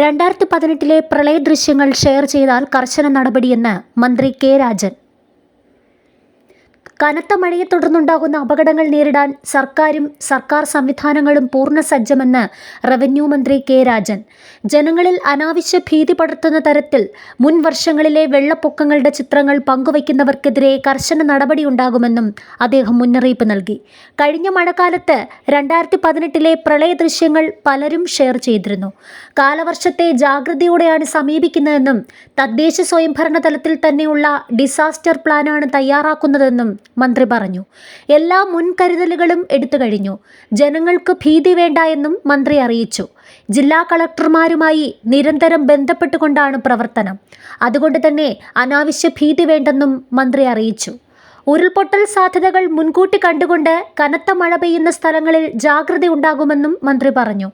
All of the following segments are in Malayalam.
രണ്ടായിരത്തി പതിനെട്ടിലെ പ്രളയ ദൃശ്യങ്ങൾ ഷെയർ ചെയ്താൽ കർശന നടപടിയെന്ന് മന്ത്രി കെ രാജൻ. കനത്ത മഴയെ തുടർന്നുണ്ടാകുന്ന അപകടങ്ങൾ നേരിടാൻ സർക്കാരും സർക്കാർ സംവിധാനങ്ങളും പൂർണ സജ്ജമെന്ന് റവന്യൂ മന്ത്രി കെ രാജൻ. ജനങ്ങളിൽ അനാവശ്യ ഭീതി പടർത്തുന്ന തരത്തിൽ മുൻ വർഷങ്ങളിലെ വെള്ളപ്പൊക്കങ്ങളുടെ ചിത്രങ്ങൾ പങ്കുവയ്ക്കുന്നവർക്കെതിരെ കർശന നടപടിയുണ്ടാകുമെന്നും അദ്ദേഹം മുന്നറിയിപ്പ് നൽകി. കഴിഞ്ഞ മഴക്കാലത്ത് രണ്ടായിരത്തി പതിനെട്ടിലെ പ്രളയ ദൃശ്യങ്ങൾ പലരും ഷെയർ ചെയ്തിരുന്നു. കാലവർഷത്തെ ജാഗ്രതയോടെയാണ് സമീപിക്കുന്നതെന്നും തദ്ദേശ സ്വയംഭരണ തലത്തിൽ തന്നെയുള്ള ഡിസാസ്റ്റർ പ്ലാനാണ് തയ്യാറാക്കുന്നതെന്നും മന്ത്രി പറഞ്ഞു. എല്ലാ മുൻകരുതലുകളും എടുത്തു കഴിഞ്ഞു. ജനങ്ങൾക്ക് ഭീതി വേണ്ട എന്നും മന്ത്രി അറിയിച്ചു. ജില്ലാ കളക്ടർമാരുമായി നിരന്തരം ബന്ധപ്പെട്ടുകൊണ്ടാണ് പ്രവർത്തനം. അതുകൊണ്ട് തന്നെ അനാവശ്യ ഭീതി വേണ്ടെന്നും മന്ത്രി അറിയിച്ചു. ഉരുൾപൊട്ടൽ സാധ്യതകൾ മുൻകൂട്ടി കണ്ടുകൊണ്ട് കനത്ത മഴ പെയ്യുന്ന സ്ഥലങ്ങളിൽ ജാഗ്രത ഉണ്ടാകുമെന്നും മന്ത്രി പറഞ്ഞു.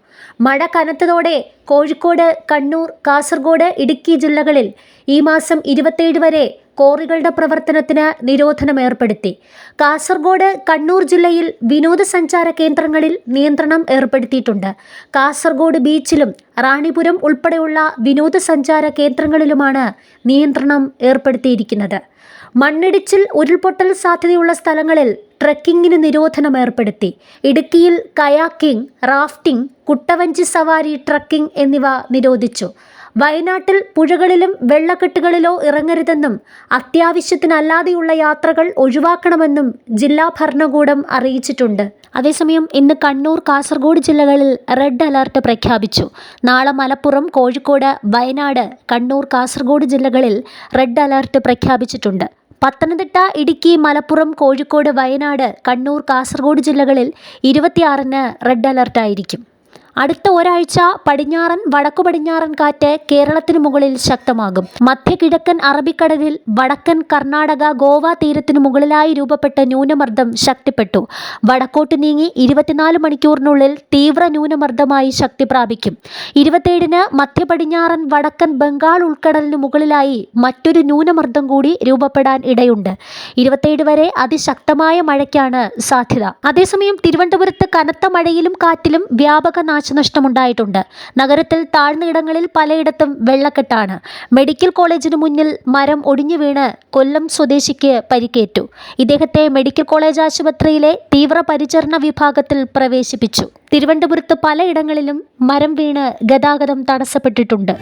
മഴ കനത്തതോടെ കോഴിക്കോട് കണ്ണൂർ കാസർഗോഡ് ഇടുക്കി ജില്ലകളിൽ ഈ മാസം ഇരുപത്തേഴ് വരെ കോറികളുടെ പ്രവർത്തനത്തിന് നിരോധനം ഏർപ്പെടുത്തി കാസർഗോഡ് കണ്ണൂർ ജില്ലയിൽ വിനോദസഞ്ചാര കേന്ദ്രങ്ങളിൽ നിയന്ത്രണം ഏർപ്പെടുത്തിയിട്ടുണ്ട്. കാസർഗോഡ് ബീച്ചിലും റാണിപുരം ഉൾപ്പെടെയുള്ള വിനോദസഞ്ചാര കേന്ദ്രങ്ങളിലുമാണ് നിയന്ത്രണം ഏർപ്പെടുത്തിയിരിക്കുന്നത്. മണ്ണിടിച്ചിൽ ഉരുൾപൊട്ടൽ സാധ്യതയുള്ള സ്ഥലങ്ങളിൽ ട്രക്കിങ്ങിന് നിരോധനം ഏർപ്പെടുത്തി ഇടുക്കിയിൽ കയാക്കിംഗ് റാഫ്റ്റിംഗ് കുട്ടവഞ്ചി സവാരി ട്രക്കിംഗ് എന്നിവ നിരോധിച്ചു. വയനാട്ടിൽ പുഴകളിലും വെള്ളക്കെട്ടുകളിലോ ഇറങ്ങരുതെന്നും അത്യാവശ്യത്തിനല്ലാതെയുള്ള യാത്രകൾ ഒഴിവാക്കണമെന്നും ജില്ലാ ഭരണകൂടം അറിയിച്ചിട്ടുണ്ട്. അതേസമയം ഇന്ന് കണ്ണൂർ കാസർഗോഡ് ജില്ലകളിൽ റെഡ് അലർട്ട് പ്രഖ്യാപിച്ചു. നാളെ മലപ്പുറം കോഴിക്കോട് വയനാട് കണ്ണൂർ കാസർഗോഡ് ജില്ലകളിൽ റെഡ് അലർട്ട് പ്രഖ്യാപിച്ചിട്ടുണ്ട്. പത്തനംതിട്ട ഇടുക്കി മലപ്പുറം കോഴിക്കോട് വയനാട് കണ്ണൂർ കാസർഗോഡ് ജില്ലകളിൽ ഇരുപത്തിയാറിന് റെഡ് അലർട്ടായിരിക്കും. അടുത്ത ഒരാഴ്ച പടിഞ്ഞാറൻ വടക്കു പടിഞ്ഞാറൻ കാറ്റ് കേരളത്തിന് മുകളിൽ ശക്തമാകും. മധ്യ കിഴക്കൻ അറബിക്കടലിൽ വടക്കൻ കർണാടക ഗോവ തീരത്തിന് മുകളിലായി രൂപപ്പെട്ട ന്യൂനമർദ്ദം ശക്തിപ്പെട്ടു. വടക്കോട്ട് നീങ്ങി ഇരുപത്തിനാല് മണിക്കൂറിനുള്ളിൽ തീവ്ര ന്യൂനമർദ്ദമായി ശക്തി പ്രാപിക്കും. ഇരുപത്തേഴിന് മധ്യ പടിഞ്ഞാറൻ വടക്കൻ ബംഗാൾ ഉൾക്കടലിന് മുകളിലായി മറ്റൊരു ന്യൂനമർദ്ദം കൂടി രൂപപ്പെടാൻ ഇടയുണ്ട്. ഇരുപത്തേഴ് വരെ അതിശക്തമായ മഴയ്ക്കാണ് സാധ്യത. അതേസമയം തിരുവനന്തപുരത്ത് കനത്ത മഴയിലും കാറ്റിലും വ്യാപക നാശനഷ്ടമുണ്ടായിട്ടുണ്ട്. നഗരത്തിൽ താഴ്ന്നയിടങ്ങളിൽ പലയിടത്തും വെള്ളക്കെട്ടാണ്. മെഡിക്കൽ കോളേജിന് മുന്നിൽ മരം ഒടിഞ്ഞു വീണ് കൊല്ലം സ്വദേശിക്ക് പരിക്കേറ്റു. ഇദ്ദേഹത്തെ മെഡിക്കൽ കോളേജ് ആശുപത്രിയിലെ തീവ്രപരിചരണ വിഭാഗത്തിൽ പ്രവേശിപ്പിച്ചു. തിരുവനന്തപുരത്ത് പലയിടങ്ങളിലും മരം വീണ് ഗതാഗതം തടസ്സപ്പെട്ടിട്ടുണ്ട്.